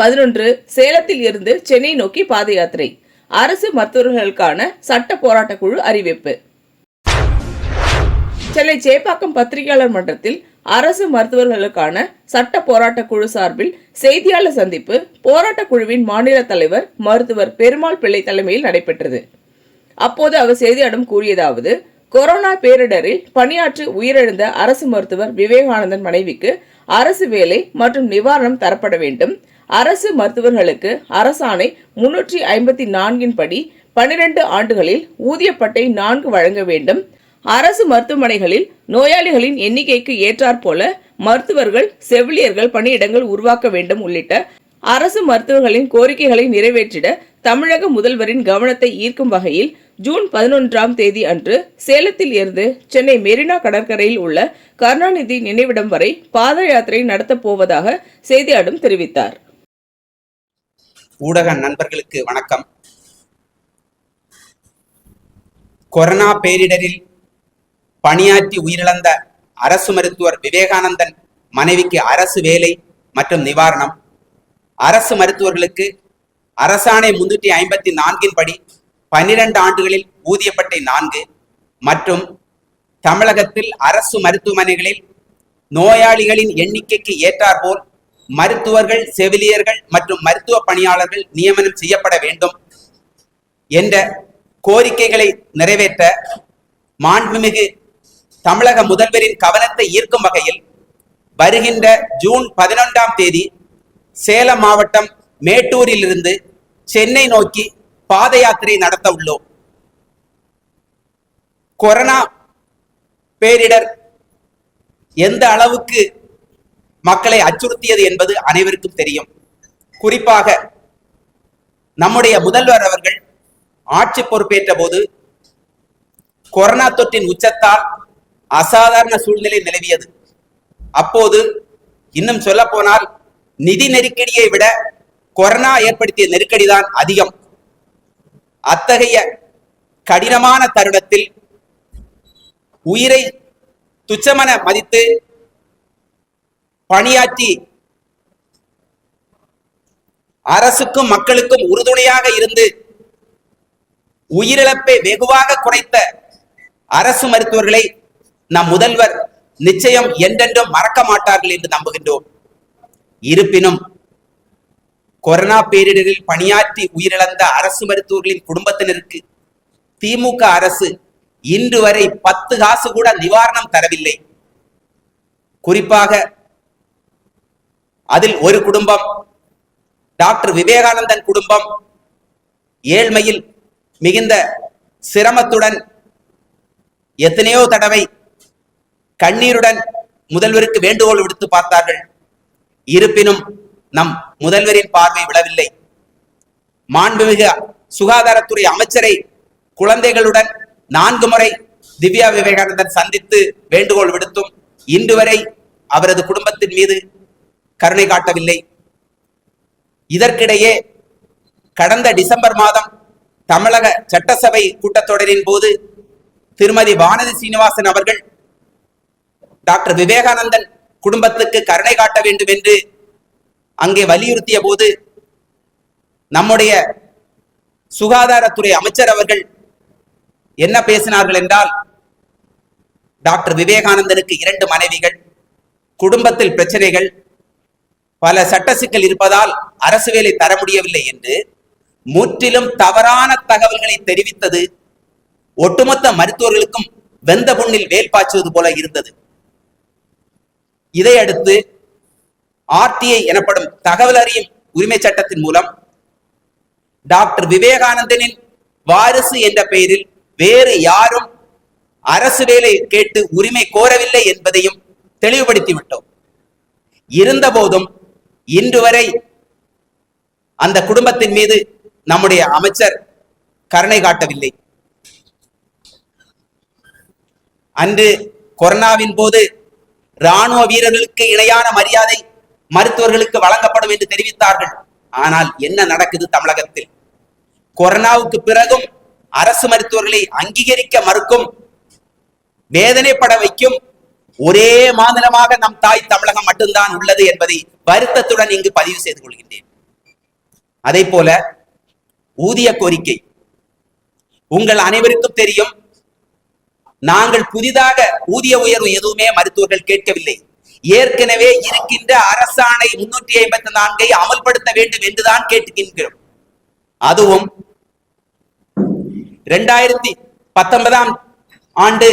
பதினொன்று சேலத்தில் இருந்து சென்னை நோக்கி பாத யாத்திரை. அரசு மருத்துவர்களுக்கான சட்ட போராட்ட குழு அறிவிப்பு. சென்னை சேப்பாக்கம் பத்திரிகையாளர் மன்றத்தில் அரசு மருத்துவர்களுக்கான சட்ட போராட்ட குழு சார்பில் செய்தியாளர் சந்திப்பு போராட்ட குழுவின் மாநில தலைவர் மருத்துவர் பெருமாள் பிள்ளை தலைமையில் நடைபெற்றது. அப்போது அவர் செய்தியாளர்களிடம் கூறியதாவது கொரோனா பேரிடரில் பணியாற்றி உயிரிழந்த அரசு மருத்துவர் விவேகானந்தன் மனைவிக்கு அரசு வேலை மற்றும் நிவாரணம் தரப்பட வேண்டும். அரசு மருத்துவர்களுக்கு அரசாணை முன்னூற்றி ஐம்பத்தி நான்கின் படி பனிரெண்டு ஆண்டுகளில் ஊதியப்பட்டை நான்கு வழங்க வேண்டும். அரசு மருத்துவமனைகளில் நோயாளிகளின் எண்ணிக்கைக்கு ஏற்றாற்போல மருத்துவர்கள் செவிலியர்கள் பணியிடங்கள் உருவாக்க வேண்டும் உள்ளிட்ட அரசு மருத்துவர்களின் கோரிக்கைகளை நிறைவேற்றிட தமிழக முதல்வரின் கவனத்தை ஈர்க்கும் வகையில் ஜூன் பதினொன்றாம் தேதி அன்று சேலத்தில் இருந்து சென்னை மெரினா கடற்கரையில் உள்ள கருணாநிதி நினைவிடம் வரை பாத யாத்திரை நடத்தப் போவதாக செய்தியாளரும் தெரிவித்தார். ஊடக நண்பர்களுக்கு வணக்கம். கொரோனா பேரிடரில் பணியாற்றி உயிரிழந்த அரசு மருத்துவர் விவேகானந்தன் மனைவிக்கு அரசு வேலை மற்றும் நிவாரணம். அரசு மருத்துவர்களுக்கு அரசாணை முன்னூற்றி ஐம்பத்தி நான்கின் படி பன்னிரண்டு ஆண்டுகளில் ஊதியப்பட்டை நான்கு மற்றும் தமிழகத்தில் அரசு மருத்துவமனைகளில் நோயாளிகளின் எண்ணிக்கைக்கு ஏற்றாற்போல் மருத்துவர்கள் செவிலியர்கள் மற்றும் மருத்துவ பணியாளர்கள் நியமனம் செய்யப்பட வேண்டும் என்ற கோரிக்கைகளை நிறைவேற்ற மாண்புமிகு தமிழக முதல்வரின் கவனத்தை ஈர்க்கும் வகையில் வருகின்ற ஜூன் பதினொன்றாம் தேதி சேலம் மாவட்டம் மேட்டூரிலிருந்து சென்னை நோக்கி பாத யாத்திரை நடத்த உள்ளோம். கொரோனா பேரிடர் எந்த அளவுக்கு மக்களை அச்சுறுத்தியது என்பது அனைவருக்கும் தெரியும். குறிப்பாக நம்முடைய முதல்வர் அவர்கள் ஆட்சி பொறுப்பேற்ற போது கொரோனா தொற்றின் உச்சத்தால் அசாதாரண சூழ்நிலை நிலவியது. அப்போது இன்னும் சொல்ல போனால் நிதி நெருக்கடியை விட கொரோனா ஏற்படுத்திய நெருக்கடிதான் அதிகம். அத்தகைய கடினமான தருணத்தில் உயிரை துச்சமென மதித்து பணியாற்றி அரசுக்கும் மக்களுக்கும் உறுதுணையாக இருந்து உயிரிழப்பை வெகுவாக குறைத்த அரசு மருத்துவர்களை நம் முதல்வர் நிச்சயம் என்றென்றும் மறக்க மாட்டார்கள் என்று நம்புகின்றோம். இருப்பினும் கொரோனா பேரிடரில் பணியாற்றி உயிரிழந்த அரசு மருத்துவர்களின் குடும்பத்தினருக்கு திமுக அரசு இன்று வரை பத்து காசு கூட நிவாரணம் தரவில்லை. குறிப்பாக அதில் ஒரு குடும்பம் டாக்டர் விவேகானந்தன் குடும்பம் ஏழ்மையில் மிகுந்த சிரமத்துடன் எத்தனையோ தடவை கண்ணீருடன் முதல்வருக்கு வேண்டுகோள் விடுத்து பார்த்தார்கள். இருப்பினும் நம் முதல்வரின் பார்வை விழவில்லை மாண்புமிகு சுகாதாரத்துறை அமைச்சரை குழந்தைகளுடன் நான்கு முறை திவ்யா விவேகானந்தன் சந்தித்து வேண்டுகோள் விடுத்தும் இன்று வரை அவரது குடும்பத்தின் மீது கருணை காட்டவில்லை. இதற்கிடையே கடந்த டிசம்பர் மாதம் தமிழக சட்டசபை கூட்டத்தொடரின் போது திருமதி வானதி சீனிவாசன் அவர்கள் டாக்டர் விவேகானந்தன் குடும்பத்துக்கு கருணை காட்ட வேண்டும் என்று அங்கே வலியுறுத்திய போது நம்முடைய சுகாதாரத்துறை அமைச்சர் அவர்கள் என்ன பேசினார்கள் என்றால் டாக்டர் விவேகானந்தனுக்கு இரண்டு மனைவிகள் குடும்பத்தில் பிரச்சனைகள் பல சட்ட சிக்கல் இருப்பதால் அரசு வேலை தர முடியவில்லை என்று முற்றிலும் தவறான தகவல்களை தெரிவித்தது. ஒட்டுமொத்த மருத்துவர்களுக்கும் வெந்த புண்ணில் வேல் பாய்ச்சுவது போல இருந்தது. இதையடுத்து ஆர்டிஐ எனப்படும் தகவல் அறியும் உரிமை சட்டத்தின் மூலம் டாக்டர் விவேகானந்தனின் வாரிசு என்ற பெயரில் வேறு யாரும் அரசு வேலை கேட்டு உரிமை கோரவில்லை என்பதையும் தெளிவுபடுத்தி விட்டோம் இருந்தபோதும் இன்று வரை அந்த குடும்பத்தின் மீது நம்முடைய அமைச்சர் கருணை காட்டவில்லை. அன்று கொரோனாவின் போது ராணுவ வீரர்களுக்கு இணையான மரியாதை மருத்துவர்களுக்கு வழங்கப்படும் என்று தெரிவித்தார்கள். ஆனால் என்ன நடக்குது தமிழகத்தில்? கொரோனாவுக்கு பிறகும் அரசு மருத்துவர்களை அங்கீகரிக்க மறுக்கும் வேதனைப்பட வைக்கும் ஒரே மாநிலமாக நம் தாய் தமிழகம் மட்டும்தான் உள்ளது என்பதை வருத்தத்துடன் இங்கு பதிவு செய்து கொள்கின்றேன். அதே போல ஊதிய கோரிக்கை. உங்கள் அனைவருக்கும் தெரியும் நாங்கள் புதிதாக ஊதிய உயர்வு எதுவுமே மருத்துவர்கள் கேட்கவில்லை. ஏற்கனவே இருக்கின்ற அரசாணை முன்னூற்றி ஐம்பத்தி நான்கை அமல்படுத்த வேண்டும் என்றுதான் கேட்டுக்கின்றோம். அதுவும் இரண்டாயிரத்தி பத்தொன்பதாம் ஆண்டு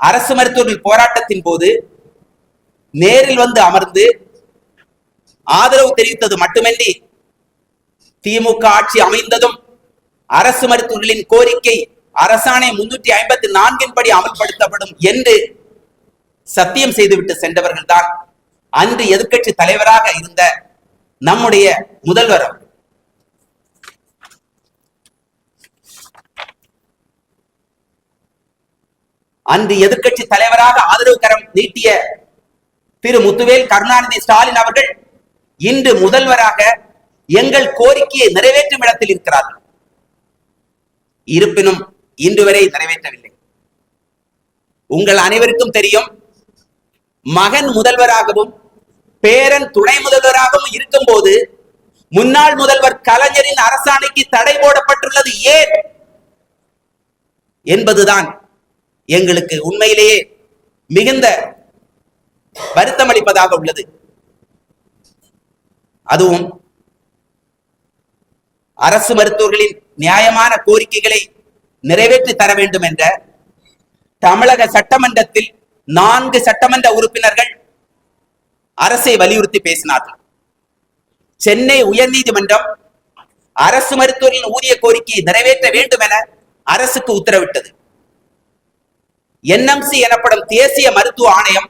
அரசு மருத்துவர்கள் போராட்டத்தின் போது நேரில் வந்து அமர்ந்து ஆதரவு தெரிவித்தது மட்டுமின்றி திமுக ஆட்சி அமைந்ததும் அரசு மருத்துவர்களின் கோரிக்கை அரசாணை முன்னூற்றி ஐம்பத்தி நான்கின் படி அமல்படுத்தப்படும் என்று சத்தியம் செய்துவிட்டு சென்றவர்கள் தான் அன்று எதிர்க்கட்சி தலைவராக இருந்த நம்முடைய முதல்வர் அன்று எதிர்க்கட்சி தலைவராக ஆதரவு கரம் நீட்டிய திரு முத்துவேல் கருணாநிதி ஸ்டாலின் அவர்கள் இன்று முதல்வராக எங்கள் கோரிக்கையை நிறைவேற்றும் இடத்தில் இருக்கிறார்கள். இருப்பினும் இன்று வரை நிறைவேற்றவில்லை. உங்கள் அனைவருக்கும் தெரியும் மகன் முதல்வராகவும் பேரன் துணை முதல்வராகவும் இருக்கும்போது முன்னாள் முதல்வர் கலைஞரின் அரசாணைக்கு தடை போடப்பட்டுள்ளது ஏன்? என்பதுதான் எங்களுக்கு உண்மையிலேயே மிகுந்த வருத்தம் அளிப்பதாக உள்ளது. அதுவும் அரசு மருத்துவர்களின் நியாயமான கோரிக்கைகளை நிறைவேற்றி தர வேண்டும் என்ற தமிழக சட்டமன்றத்தில் நான்கு சட்டமன்ற உறுப்பினர்கள் அரசை வலியுறுத்தி பேசினார்கள். சென்னை உயர்நீதிமன்றம் அரசு மருத்துவர்களின் ஊதிய கோரிக்கையை நிறைவேற்ற வேண்டும் என அரசுக்கு உத்தரவிட்டது. என்எம்சி எனப்படும் தேசிய மருத்துவ ஆணையம்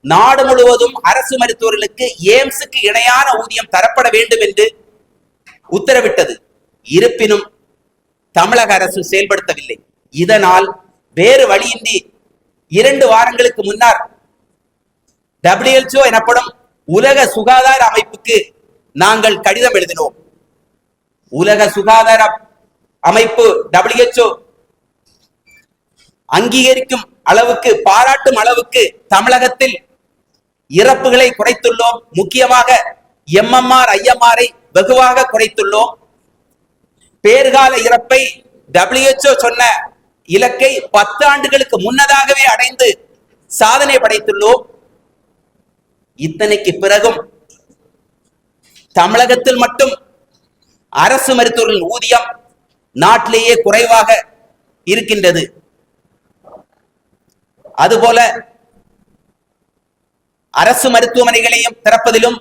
நாடு முழுவதும் அரசு மருத்துவர்களுக்கு எய்ம்ஸுக்கு இணையான ஊதியம் தரப்பட வேண்டும் என்று உத்தரவிட்டது. இருப்பினும் தமிழக அரசு செயல்படுத்தவில்லை. இதனால் வேறு வழியின்றி இரண்டு வாரங்களுக்கு முன்னர் WHO எனப்படும் உலக சுகாதார அமைப்புக்கு நாங்கள் கடிதம் எழுதினோம். உலக சுகாதார அமைப்பு டபிள்யூஹெச்ஓ அங்கீகரிக்கும் அளவுக்கு பாராட்டும் அளவுக்கு தமிழகத்தில் இறப்புகளை குறைத்துள்ளோம். முக்கியமாக எம்எம்ஆர் ஐஎம்ஆரை வெகுவாக குறைத்துள்ளோம். பேர்கால இறப்பை டபிள்யூஹெச்ஓ சொன்ன இலக்கை பத்து ஆண்டுகளுக்கு முன்னதாகவே அடைந்து சாதனை படைத்துள்ளோம். இத்தனைக்கு பிறகும் தமிழகத்தில் மட்டும் அரசு மருத்துவர்களின் ஊதியம் நாட்டிலேயே குறைவாக இருக்கின்றது. அதுபோல அரசு மருத்துவமனைகளையும் திறப்பதிலும்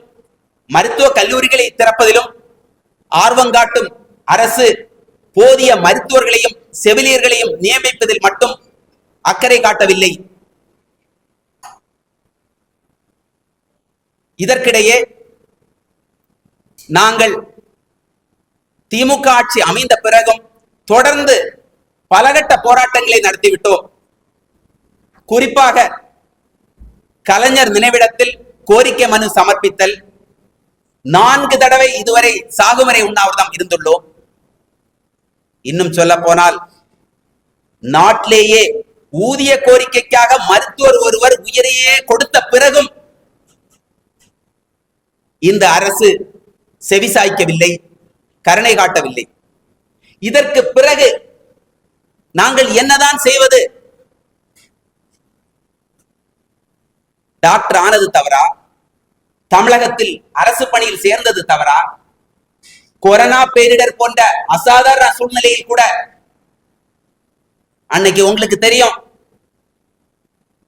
மருத்துவ கல்லூரிகளை திறப்பதிலும் ஆர்வம் காட்டும் அரசு போதிய மருத்துவர்களையும் செவிலியர்களையும் நியமிப்பதில் மட்டும் அக்கறை காட்டவில்லை. இதற்கிடையே நாங்கள் திமுக ஆட்சி அமைந்த பிறகும் தொடர்ந்து பலகட்ட போராட்டங்களை நடத்திவிட்டோம். குறிப்பாக கலைஞர் நினைவிடத்தில் கோரிக்கை மனு சமர்ப்பித்தல். நான்கு தடவை இதுவரை சாகுவரை உண்ணாவிரதம் இருந்துள்ளோம். இன்னும் சொல்ல போனால் நாட்டிலேயே ஊதிய கோரிக்கைக்காக மருத்துவர் ஒருவர் உயிரையே கொடுத்த பிறகும் இந்த அரசு செவிசாய்க்கவில்லை கருணை காட்டவில்லை. இதற்கு பிறகு நாங்கள் என்னதான் செய்வது? டாக்டர் ஆனது தவறா? தமிழகத்தில் அரசு பணியில் சேர்ந்தது தவறா? கொரோனா பேரிடர் போன்ற அசாதாரண சூழ்நிலையில் கூட அன்னைக்கு உங்களுக்கு தெரியும்.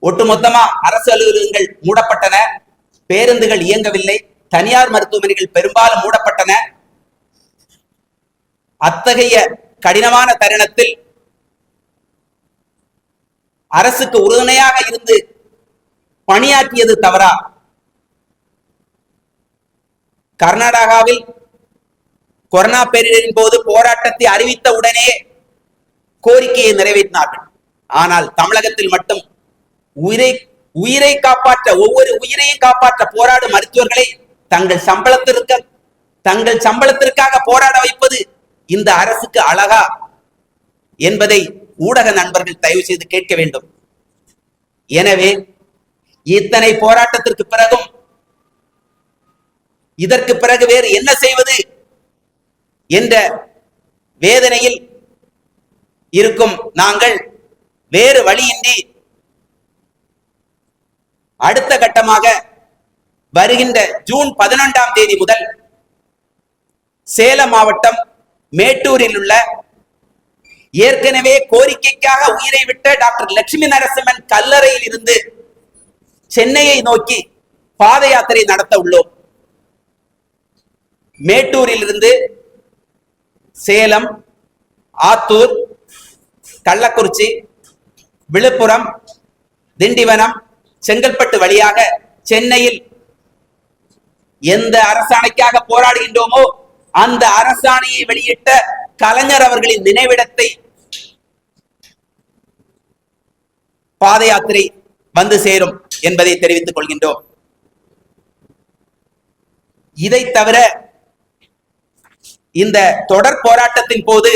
ஒட்டுமொத்தமா அரசு அலுவலகங்கள் மூடப்பட்டன. பேருந்துகள் இயங்கவில்லை. தனியார் மருத்துவமனைகள் பெரும்பாலும் மூடப்பட்டன. அத்தகைய கடினமான தருணத்தில் அரசுக்கு உறுதுணையாக இருந்து பணியாற்றியது தவறா? கர்நாடகாவில் கொரோனா பேரிடரின் போது போராட்டத்தை அறிவித்த உடனே கோரிக்கையை நிறைவேற்றினார்கள். ஆனால் தமிழகத்தில் மட்டும் உயிரை உயிரை காப்பாற்ற ஒவ்வொரு உயிரையும் காப்பாற்ற போராடும் மருத்துவர்களை தங்கள் சம்பளத்திற்கு தங்கள் சம்பளத்திற்காக போராட வைப்பது இந்த அரசுக்கு அழகா என்பதை ஊடக நண்பர்கள் தயவு செய்து கேட்க வேண்டும். எனவே இத்தனை போராட்டத்திற்கு பிறகும் இதற்கு பிறகு வேறு என்ன செய்வது என்ற வேதனையில் இருக்கும் நாங்கள் வேறு வழியின்றி அடுத்த கட்டமாக வருகின்ற ஜூன் பதினொன்றாம் தேதி முதல் சேலம் மாவட்டம் மேட்டூரில் உள்ள ஏற்கனவே கோரிக்கைக்காக உயிரை விட்ட டாக்டர் லட்சுமி நரசிம்மன் கல்லறையில் இருந்து சென்னையை நோக்கி பாத யாத்திரை நடத்த உள்ளோம். மேட்டூரில் இருந்து சேலம் ஆத்தூர் கள்ளக்குறிச்சி விழுப்புரம் திண்டிவனம் செங்கல்பட்டு வழியாக சென்னையில் எந்த அரசாணைக்காக போராடுகின்றோமோ அந்த அரசாணையை வெளியிட்ட கலைஞர் அவர்களின் நினைவிடத்தை பாத யாத்திரை வந்து சேரும். என்பதை தெரிவித்துக் கொள்கின்றோம். இதை தவிர இந்த தொடர் போராட்டத்தின் போது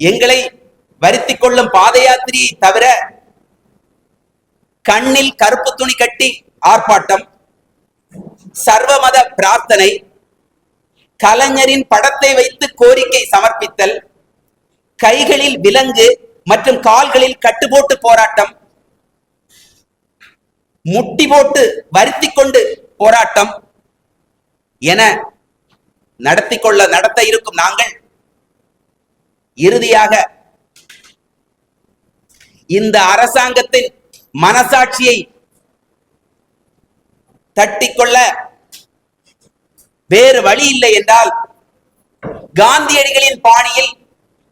எங்களை வருத்திக் கொள்ளும் பாத யாத்திரியை தவிர கண்ணில் கருப்பு துணி கட்டி ஆர்ப்பாட்டம் சர்வமத பிரார்த்தனை கலைஞரின் படத்தை வைத்து கோரிக்கை சமர்ப்பித்தல் கைகளில் விலங்கு மற்றும் கால்களில் கட்டுப்போட்டு போராட்டம் முட்டி போட்டு வருத்தி கொண்டு போராட்டம் என நடத்தி கொள்ள நடத்த இருக்கும் நாங்கள் இறுதியாக இந்த அரசாங்கத்தின் மனசாட்சியை தட்டிக்கொள்ள வேறு வழி இல்லை என்றால் காந்தியடிகளின் பாணியில்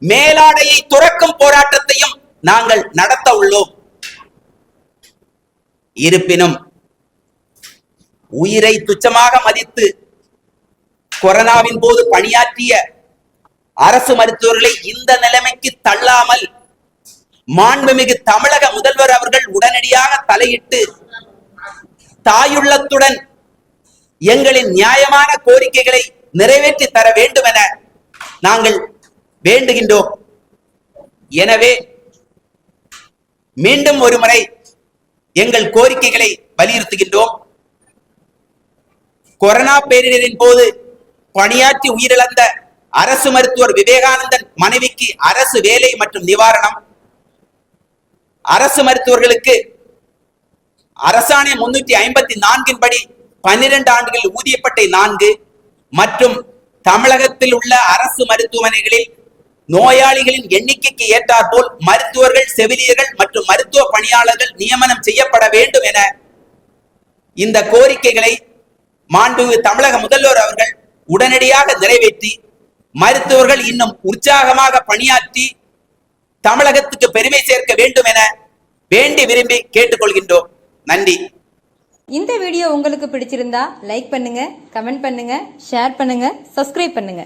மேலாடையை துறக்கும் போராட்டத்தையும் நாங்கள் நடத்த உள்ளோம். இருப்பினும் உயிரை துச்சமாக மதித்து கொரோனாவின் போது பணியாற்றிய அரசு மருத்துவர்களை இந்த நிலைமைக்கு தள்ளாமல் மாண்புமிகு தமிழக முதல்வர் அவர்கள் உடனடியாக தலையிட்டு தாயுள்ளத்துடன் எங்களின் நியாயமான கோரிக்கைகளை நிறைவேற்றி தர வேண்டும் என நாங்கள் வேண்டுகின்றோம். எனவே மீண்டும் ஒருமுறை எங்கள் கோரிக்கைகளை வலியுறுத்துகின்றோம். கொரோனா பேரிடரின் போது பணியாற்றி உயிரிழந்த அரசு மருத்துவர் விவேகானந்தன் மனைவிக்கு அரசு வேலை மற்றும் நிவாரணம். அரசு மருத்துவர்களுக்கு அரசாணை முன்னூற்றி ஐம்பத்தி நான்கின் படி பன்னிரண்டு ஆண்டுகள் ஊதியப்பட்டை நான்கு மற்றும் தமிழகத்தில் உள்ள அரசு மருத்துவமனைகளில் நோயாளிகளின் எண்ணிக்கைக்கு ஏற்றாற்போல் மருத்துவர்கள் செவிலியர்கள் மற்றும் மருத்துவ பணியாளர்கள் நியமனம் செய்யப்பட வேண்டும் என இந்த கோரிக்கைகளை மாண்புமிகு தமிழக முதல்வர் அவர்கள் உடனடியாக நிறைவேற்றி மருத்துவர்கள் இன்னும் உற்சாகமாக பணியாற்றி தமிழகத்துக்கு பெருமை சேர்க்க வேண்டும் என வேண்டி விரும்பி கேட்டுக்கொள்கின்றோம். நன்றி. இந்த வீடியோ உங்களுக்கு பிடிச்சிருந்தா லைக் பண்ணுங்க கமெண்ட் பண்ணுங்க ஷேர் பண்ணுங்க சப்ஸ்கிரைப் பண்ணுங்க.